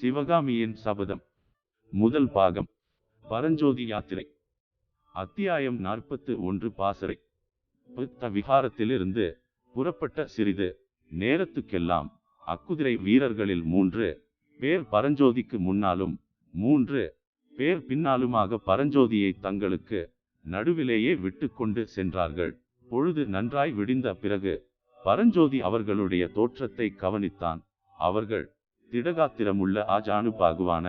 சிவகாமியின் சபதம். முதல் பாகம். பரஞ்சோதி யாத்திரை. அத்தியாயம் நாற்பத்து ஒன்று பாசறை. புத்த விகாரத்திலிருந்து புறப்பட்ட சிறிது நேரத்துக்கெல்லாம் அக்குதிரை வீரர்களில் மூன்று பேர் பரஞ்சோதிக்கு முன்னாலும் மூன்று பேர் பின்னாலுமாக பரஞ்சோதியை தங்களுக்கு நடுவிலேயே விட்டுக்கொண்டு சென்றார்கள். பொழுது நன்றாய் விடிந்த பிறகு பரஞ்சோதி அவர்களுடைய தோற்றத்தை கவனித்தான். அவர்கள் திடகாத்திரமுள்ள ஆஜானுபாகுவான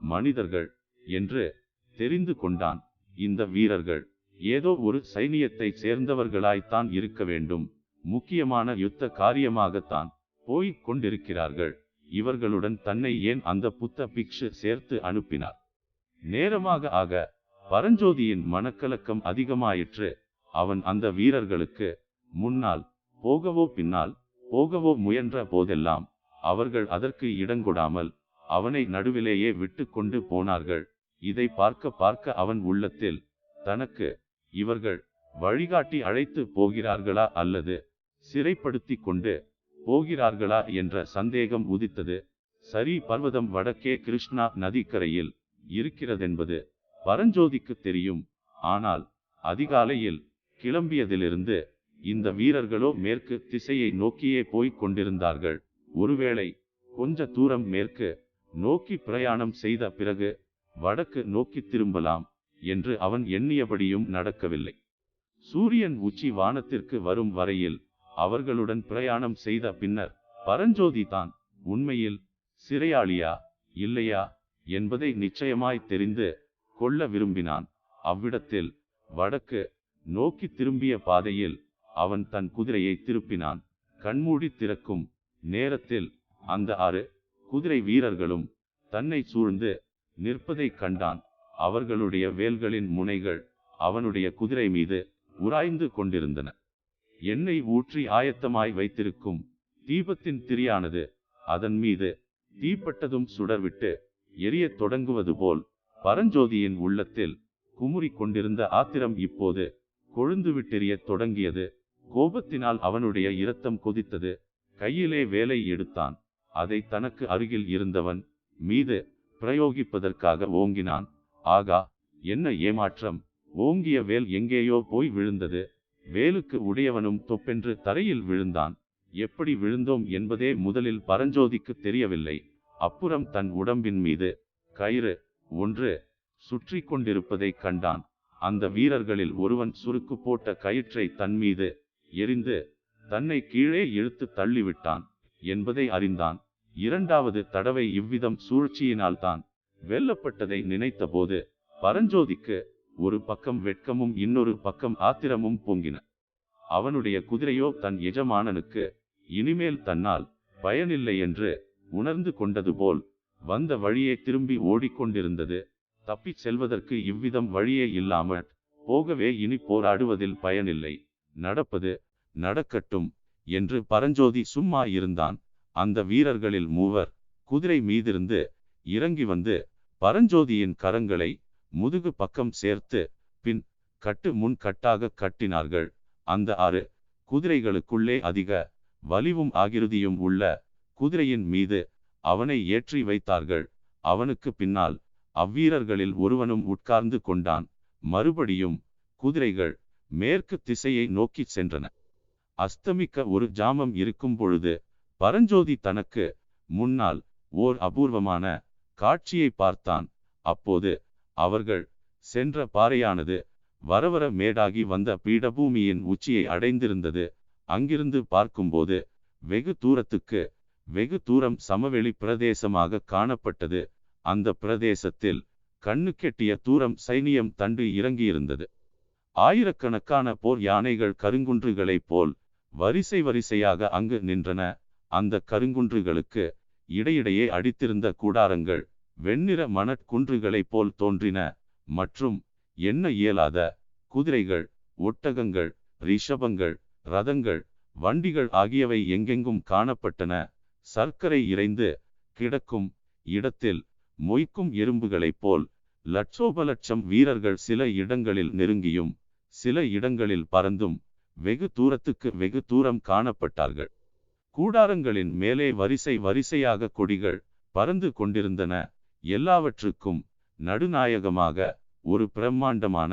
மனிதர்கள் என்று தெரிந்து கொண்டான். இந்த வீரர்கள் ஏதோ ஒரு சைனியத்தை சேர்ந்தவர்களாய்த்தான் இருக்க வேண்டும். முக்கியமான யுத்த காரியமாகத்தான் போய்க் கொண்டிருக்கிறார்கள். இவர்களுடன் தன்னை ஏன் அந்த புத்த பிக்ஷு சேர்த்து அனுப்பினார்? நேரமாக ஆக பரஞ்சோதியின் மனக்கலக்கம் அதிகமாயிற்று. அவன் அந்த வீரர்களுக்கு முன்னால் போகவோ பின்னால் போகவோ முயன்ற போதெல்லாம் அவர்கள் அதற்கு இடங்கொடாமல் அவனை நடுவிலேயே விட்டு கொண்டு போனார்கள். இதை பார்க்க பார்க்க அவன் உள்ளத்தில் தனக்கு இவர்கள் வழிகாட்டி அழைத்து போகிறார்களா அல்லது சிறைப்படுத்தி கொண்டு போகிறார்களா என்ற சந்தேகம் உதித்தது. சரி பர்வதம் வடக்கே கிருஷ்ணா நதிக்கரையில் இருக்கிறதென்பது பரஞ்சோதிக்கு தெரியும். ஆனால் அதிகாலையில் கிளம்பியதிலிருந்து இந்த வீரர்களோ மேற்கு திசையை நோக்கியே போய்க் கொண்டிருந்தார்கள். ஒருவேளை கொஞ்ச தூரம் மேற்கு நோக்கி பிரயாணம் செய்த பிறகு வடக்கு நோக்கி திரும்பலாம் என்று அவன் எண்ணியபடியும் நடக்கவில்லை. சூரியன் உச்சி வானத்திற்கு வரும் வரையில் அவர்களுடன் பிரயாணம் செய்த பின்னர் பரஞ்சோதி தான் உண்மையில் சிறையாளியா இல்லையா? என்பதை நிச்சயமாய் தெரிந்து கொள்ள விரும்பினான். அவ்விடத்தில் வடக்கு நோக்கி திரும்பிய பாதையில் அவன் தன் குதிரையை திருப்பினான். கண்மூடி திறக்கும் நேரத்தில் அந்த ஆறு குதிரை வீரர்களும் தன்னை சூழ்ந்து நிற்பதைக் கண்டான். அவர்களுடைய வேல்களின் முனைகள் அவனுடைய குதிரை மீது உராய்ந்து கொண்டிருந்தன. எண்ணெய் ஊற்றி ஆயத்தமாய் வைத்திருக்கும் தீபத்தின் திரியானது அதன் மீது தீப்பட்டதும் சுடர்விட்டு எரியத் தொடங்குவது போல் பரஞ்சோதியின் உள்ளத்தில் குமுறி கொண்டிருந்த ஆத்திரம் இப்போது கொழுந்து விட்டெறியத் தொடங்கியது. கோபத்தினால் அவனுடைய இரத்தம் கொதித்தது. கையிலே வேலை எடுத்தான். அதை தனக்கு அருகில் இருந்தவன் மீது பிரயோகிப்பதற்காக ஓங்கினான். ஆகா என்ன ஏமாற்றம். ஓங்கிய வேல் எங்கேயோ போய் விழுந்தது. வேலுக்கு உடையவனும் தொப்பென்று தரையில் விழுந்தான். எப்படி விழுந்தோம் என்பதே முதலில் பரஞ்சோதிக்கு தெரியவில்லை. அப்புறம் தன் உடம்பின் மீது கயிறு ஒன்று சுற்றி கொண்டிருப்பதை கண்டான். அந்த வீரர்களில் ஒருவன் சுருக்கு போட்ட கயிற்றை தன் மீது எரிந்து தன்னை கீழே இழுத்து தள்ளிவிட்டான் என்பதை அறிந்தான். இரண்டாவது தடவை இவ்விதம் சூழ்ச்சியினால்தான் வெல்லப்பட்டதை நினைத்தபோது பரஞ்சோதிக்கு ஒரு பக்கம் வெட்கமும் இன்னொரு பக்கம் ஆத்திரமும் பொங்கின. அவனுடைய குதிரையோ தன் எஜமானனுக்கு இனிமேல் தன்னால் பயனில்லை என்று உணர்ந்து கொண்டது போல் வந்த வழியே திரும்பி ஓடிக்கொண்டிருந்தது. தப்பிச் செல்வதற்கு இவ்விதம் வழியே இல்லாமல் போகவே இனி போராடுவதில் பயனில்லை. நடப்பது நடக்கட்டும் என்று பரஞ்சோதி சும்மா இருந்தான். அந்த வீரர்களில் மூவர் குதிரை மீதிருந்து இறங்கி வந்து பரஞ்சோதியின் கரங்களை முதுகு பக்கம் சேர்த்து பின் கட்டு முன் கட்டாக கட்டினார்கள். அந்த ஆறு குதிரைகளுக்குள்ளே அதிக வலிவும் ஆகிருதியும் உள்ள குதிரையின் மீது அவனை ஏற்றி வைத்தார்கள். அவனுக்கு பின்னால் அவ்வீரர்களில் ஒருவனும் உட்கார்ந்து கொண்டான். மறுபடியும் குதிரைகள் மேற்கு திசையை நோக்கிச் சென்றன. அஸ்தமிக்க ஒரு ஜாமம் இருக்கும் பொழுது பரஞ்சோதி தனக்கு முன்னால் ஓர் அபூர்வமான காட்சியை பார்த்தான். அப்போது அவர்கள் சென்ற பாறையானது வரவர மேடாகி வந்த பீடபூமியின் உச்சியை அடைந்திருந்தது. அங்கிருந்து பார்க்கும்போது வெகு தூரத்துக்கு வெகு தூரம் சமவெளி பிரதேசமாக காணப்பட்டது. அந்த பிரதேசத்தில் கண்ணு கெட்டிய தூரம் சைனியம் தண்டு இறங்கியிருந்தது. ஆயிரக்கணக்கான போர் யானைகள் கருங்குன்றுகளைப் போல் வரிசை வரிசையாக அங்கு நின்றன. அந்த கருங்குன்றுகளுக்கு இடையிடையே அடித்திருந்த கூடாரங்கள் வெண்ணிற மணற்குன்றுகளைப் போல் தோன்றின. மற்றும் என்ன இயலாத குதிரைகள் ஒட்டகங்கள் ரிஷபங்கள் ரதங்கள் வண்டிகள் ஆகியவை எங்கெங்கும் காணப்பட்டன. சர்க்கரை இறைந்து கிடக்கும் இடத்தில் மொய்க்கும் எறும்புகளைப் போல் லட்சோபலட்சம் வீரர்கள் சில இடங்களில் நெருங்கியும் சில இடங்களில் பறந்தும் வெகு தூரத்துக்கு வெகு தூரம் காணப்பட்டார்கள். கூடாரங்களின் மேலே வரிசை வரிசையாக கொடிகள் பறந்து கொண்டிருந்தன. எல்லாவற்றுக்கும் நடுநாயகமாக ஒரு பிரம்மாண்டமான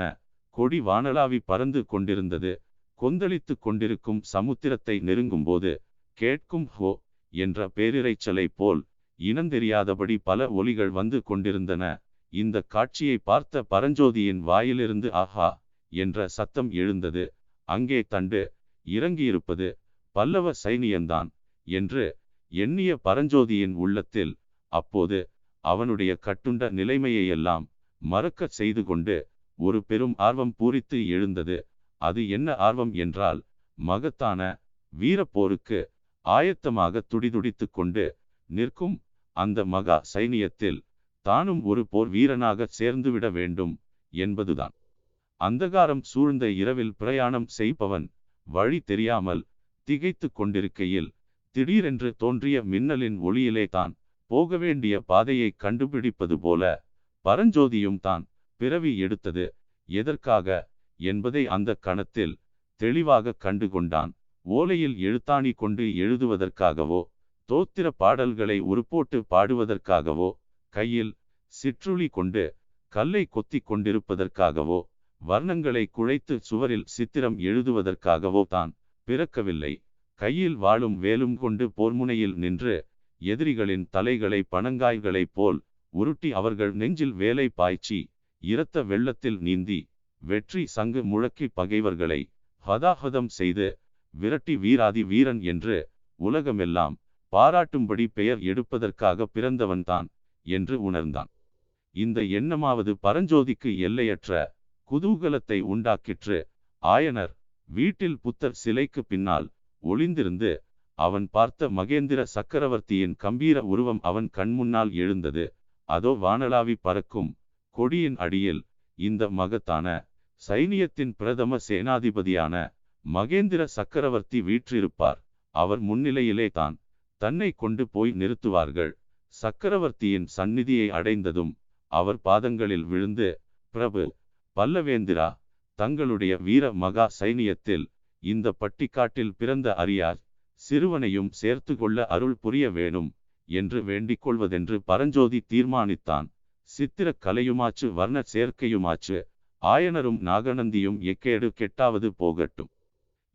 கொடி வானலாவி பறந்து கொண்டிருந்தது. கொந்தளித்து கொண்டிருக்கும் சமுத்திரத்தை நெருங்கும்போது கேட்கும் ஹோ என்ற பேரிரைச்சலை போல் இனந்தெரியாதபடி பல ஒலிகள் வந்து கொண்டிருந்தன. இந்த காட்சியை பார்த்த பரஞ்சோதியின் வாயிலிருந்து ஆஹா என்ற சத்தம் எழுந்தது. அங்கே தண்டு இறங்கியிருப்பது பல்லவ சைனியன்தான் என்று எண்ணிய பரஞ்சோதியின் உள்ளத்தில் அப்போது அவனுடைய கட்டுண்ட நிலைமையையெல்லாம் மறக்கச் செய்து கொண்டு ஒரு பெரும் ஆர்வம் பூரித்து எழுந்தது. அது என்ன ஆர்வம் என்றால் மகத்தான வீரப்போருக்கு ஆயத்தமாக துடிதுடித்துக் கொண்டு நிற்கும் அந்த மகா சைனியத்தில் தானும் ஒரு போர் வீரனாக சேர்ந்துவிட வேண்டும் என்பதுதான். அந்தகாரம் சூழ்ந்த இரவில் பிரயாணம் செய்பவன் வழி தெரியாமல் திகைத்து கொண்டிருக்கையில் திடீரென்று தோன்றிய மின்னலின் ஒளியிலே தான் போக வேண்டிய பாதையை கண்டுபிடிப்பது போல பரஞ்சோதியும் தான் பிறவி எடுத்தது. எதற்காக? என்பதை அந்த கணத்தில் தெளிவாக கண்டு கொண்டான் ஓலையில் எழுத்தாணி கொண்டு எழுதுவதற்காகவோ தோத்திர பாடல்களை உருப்போட்டு பாடுவதற்காகவோ கையில் சிற்றுளி கொண்டு கல்லை கொத்தி கொண்டிருப்பதற்காகவோ வர்ணங்களை குழைத்து சுவரில் சித்திரம் எழுதுவதற்காகவோ தான் பிறக்கவில்லை. கையில் வாழும் வேலும் கொண்டு போர்முனையில் நின்று எதிரிகளின் தலைகளை பணங்காய்களைப் போல் உருட்டி அவர்கள் நெஞ்சில் வேலை பாய்ச்சி இரத்த வெள்ளத்தில் நீந்தி வெற்றி சங்கு முழக்கி பகைவர்களை ஹதாஹதம் செய்து விரட்டி வீராதி வீரன் என்று உலகமெல்லாம் பாராட்டும்படி பெயர் எடுப்பதற்காக பிறந்தவன்தான் என்று உணர்ந்தான். இந்த எண்ணமாவது பரஞ்சோதிக்கு எல்லையற்ற குதூகலத்தை உண்டாக்கிற்று. ஆயனர் வீட்டில் புத்தர் சிலைக்கு பின்னால் ஒளிந்திருந்து அவன் பார்த்த மகேந்திர சக்கரவர்த்தியின் கம்பீர உருவம் அவன் கண்முன்னால் எழுந்தது. அதோ வானலாவி பறக்கும் கொடியின் அடியில் இந்த மகத்தான சைனியத்தின் பிரதம சேனாதிபதியான மகேந்திர சக்கரவர்த்தி வீற்றிருப்பார். அவர் முன்னிலையிலே தான் தன்னை கொண்டு போய் நிறுத்துவார்கள். சக்கரவர்த்தியின் சந்நிதியை அடைந்ததும் அவர் பாதங்களில் விழுந்து பிரபு பல்லவேந்திரா தங்களுடைய வீர மகா சைனியத்தில் இந்த பட்டிக்காட்டில் பிறந்த அரியார் சிறுவனையும் சேர்த்து கொள்ள அருள் புரிய வேணும் என்று வேண்டிக் கொள்வதென்று பரஞ்சோதி தீர்மானித்தான். சித்திர கலையுமாச்சு வர்ண சேர்க்கையுமாச்சு ஆயனரும் நாகநந்தியும் எக்கேடு கெட்டாவது போகட்டும்.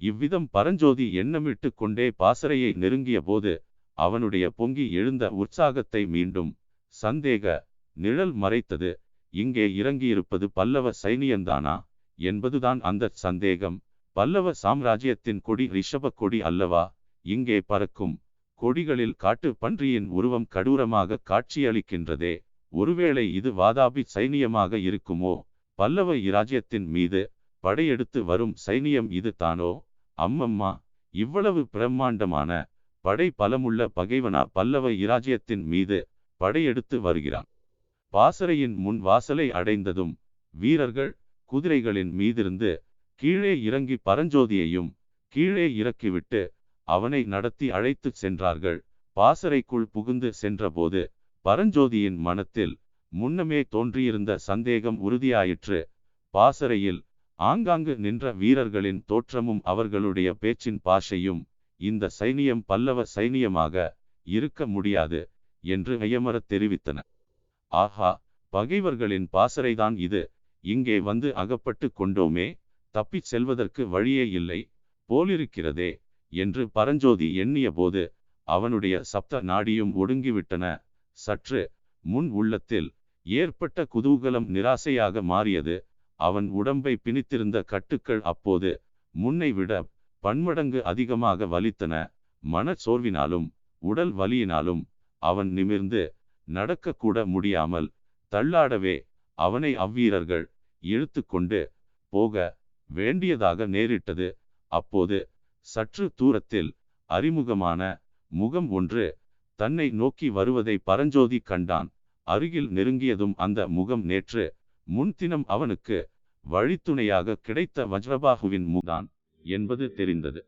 இவ்விதம் பரஞ்சோதி எண்ணமிட்டு கொண்டே பாசறையை நெருங்கிய போது அவனுடைய பொங்கி எழுந்த உற்சாகத்தை மீண்டும் சந்தேக நிழல் மறைத்தது. இங்கே இறங்கியிருப்பது பல்லவ சைனியந்தானா? என்பதுதான் அந்த சந்தேகம். பல்லவ சாம்ராஜ்யத்தின் கொடி ரிஷப கொடி அல்லவா? இங்கே பறக்கும் கொடிகளில் காட்டு பன்றியின் உருவம் கடூரமாக காட்சியளிக்கின்றதே. ஒருவேளை இது வாதாபி சைனியமாக இருக்குமோ? பல்லவ இராஜ்யத்தின் மீது படையெடுத்து வரும் சைனியம் இது தானோ? அம்மம்மா இவ்வளவு பிரம்மாண்டமான படை பலமுள்ள பகைவனா பல்லவ இராஜ்யத்தின் மீது படையெடுத்து வருகிறான். பாசறையின் முன் வாசலை அடைந்ததும் வீரர்கள் குதிரைகளின் மீதிருந்து கீழே இறங்கி பரஞ்சோதியையும் கீழே இறக்கிவிட்டு அவனை நடத்தி அழைத்துச் சென்றார்கள். பாசறைக்குள் புகுந்து சென்றபோது பரஞ்சோதியின் மனத்தில் முன்னமே தோன்றியிருந்த சந்தேகம் உறுதியாயிற்று. பாசறையில் ஆங்காங்கு நின்ற வீரர்களின் தோற்றமும் அவர்களுடைய பேச்சின் பாஷையும் இந்த சைனியம் பல்லவ சைனியமாக இருக்க முடியாது என்று ஐயமரத் தெரிவித்தன. ஆஹா பகைவர்களின் பாசறைதான் இது. இங்கே வந்து அகப்பட்டு கொண்டோமே தப்பிச் செல்வதற்கு வழியே இல்லை போலிருக்கிறதே என்று பரஞ்சோதி எண்ணிய போது அவனுடைய சப்த நாடியும் ஒடுங்கிவிட்டன. சற்று முன் உள்ளத்தில் ஏற்பட்ட குதூகலம் நிராசையாக மாறியது. அவன் உடம்பை பிணித்திருந்த கட்டுக்கள் அப்போது முன்னை விட பன்மடங்கு அதிகமாக வலித்தன. மனச்சோர்வினாலும் உடல் வலியினாலும் அவன் நிமிர்ந்து நடக்கக்கூட முடியாமல் தள்ளாடவே அவனை அவ்வீரர்கள் இழுத்து கொண்டு போக வேண்டியதாக நேரிட்டது. அப்போது சற்று தூரத்தில் அறிமுகமான முகம் ஒன்று தன்னை நோக்கி வருவதை பரஞ்சோதி கண்டான். அருகில் நெருங்கியதும் அந்த முகம் நேற்று முன்தினம் அவனுக்கு வழித்துணையாக கிடைத்த வஜ்ரபாகுவின் முதான் என்பது தெரிந்தது.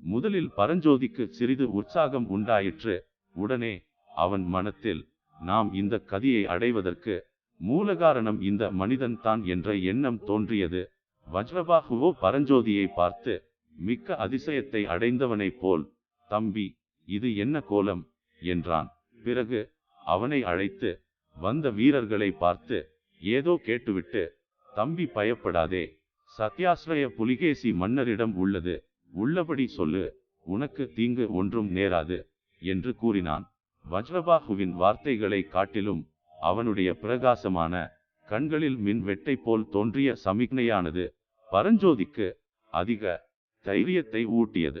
முதலில் பரஞ்சோதிக்கு சிறிது உற்சாகம் உண்டாயிற்று. உடனே அவன் மனத்தில் நாம் இந்த கதியை அடைவதற்கு மூலகாரணம் இந்த மனிதன் தான் என்ற எண்ணம் தோன்றியது. வஜ்ரபாகுவோ பரஞ்சோதியை பார்த்து மிக்க அதிசயத்தை அடைந்தவனைப் போல் தம்பி இது என்ன கோலம்? என்றான். பிறகு அவனை அழைத்து வந்த வீரர்களை பார்த்து ஏதோ கேட்டுவிட்டு தம்பி பயப்படாதே. சத்யாஸ்ரய புலிகேசி மன்னரிடம் உள்ளது. உள்ளபடி சொல்லு. உனக்கு தீங்கு ஒன்றும் நேராது. என்று கூறினான். வஜ்ரபாகுவின் வார்த்தைகளை காட்டிலும் அவனுடைய பிரகாசமான கண்களில் மின் வெட்டை போல் தோன்றிய சமிக்ஞையானது பரஞ்சோதிக்கு அதிக தைரியத்தை ஊட்டியது.